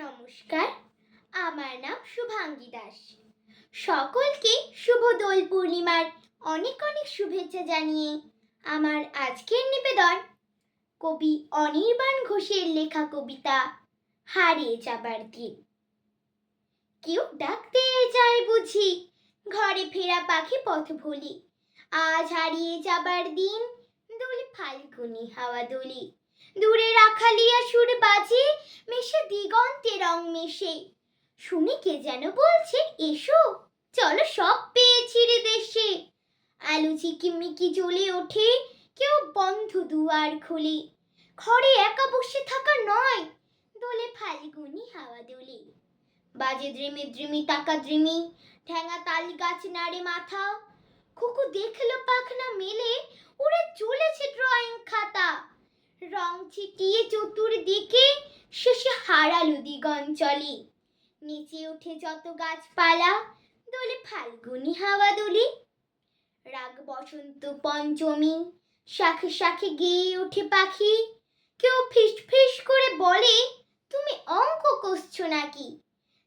নমস্কার, আমার নাম শুভাঙ্গী দাস। সকলকে শুভ দোল পূর্ণিমার অনেক অনেক শুভেচ্ছা জানিয়ে আমার আজকের নিবেদন, কবি অনির্বাণ ঘোষের লেখা কবিতা, হারিয়ে যাবার দিন। কেউ ডাকতে যায় বুঝি, ঘরে ফেরা পাখি পথ ভুলি, আজ হারিয়ে যাবার দিন, দোলে ফাল্গুনি হাওয়া দোলি। দূরে রাখালিয়া সুর বাজে মেশে দিগন্তে রং মেশে। শুনে কে যেন বলছে, এসো, চলো সব পেয়েছি রে দেশে। আলু ঝিকিমিকি জ্বলে ওঠে, কেউ বন্ধ দুয়ার খুলে। ঘরে একা বসে থাকা নয়, দোলে ফাল্গুনি হাওয়া দোলে। বাজে দ্রিমি দ্রিমি তাকা দ্রিমি, ঠ্যাঙা তাল গাছ নাড়ে মাথা। খুকু দেখল পাখনা মেলে, উড়ে চলেছে ড্রয়িং খাতা। রং ছিটিয়ে চতুর্দিকে শেষে হারালো দিগঞ্চলে নিচে উঠে যত গাছপালা, দোলে ফাল্গুনি হাওয়া দোলে। রাগ বসন্ত পঞ্চমী, শাখে শাখে গেয়ে ওঠে পাখি। কেউ ফিস ফিস করে বলে, তুমি অঙ্ক কষছো নাকি?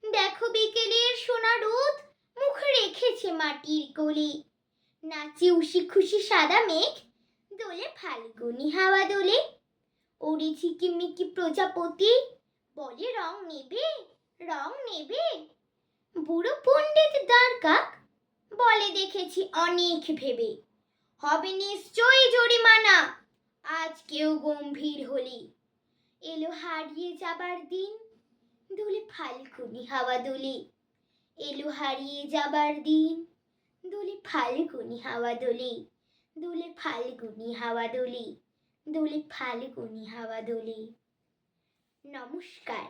দেখো বিকেলের সোনা রোদ মুখ রেখেছে মাটির কোলে। নাচে উশি খুশি সাদা মেঘ, দোলে ফাল্গুনি হাওয়া দোলে। ওরে ঝিকিমিকি প্রজাপতি? বলে রং নেবে রং নেবে। বুড়ো পণ্ডিত দ্বারকাক বলে দেখেছি অনেক ভেবে। হবে নিশ্চয়ই জরিমানা, আজ কেউ গম্ভীর হলি। এলো হারিয়ে যাবার দিন, দোলে ফাল্গুনি হাওয়া দোলে। এলো হারিয়ে যাবার দিন, দোলে ফাল্গুনি হাওয়া দোলে। দোলে ফাল্গুনি হাওয়া দোলে। দোলে ফাল্গুনি হাওয়া দোলে নমস্কার।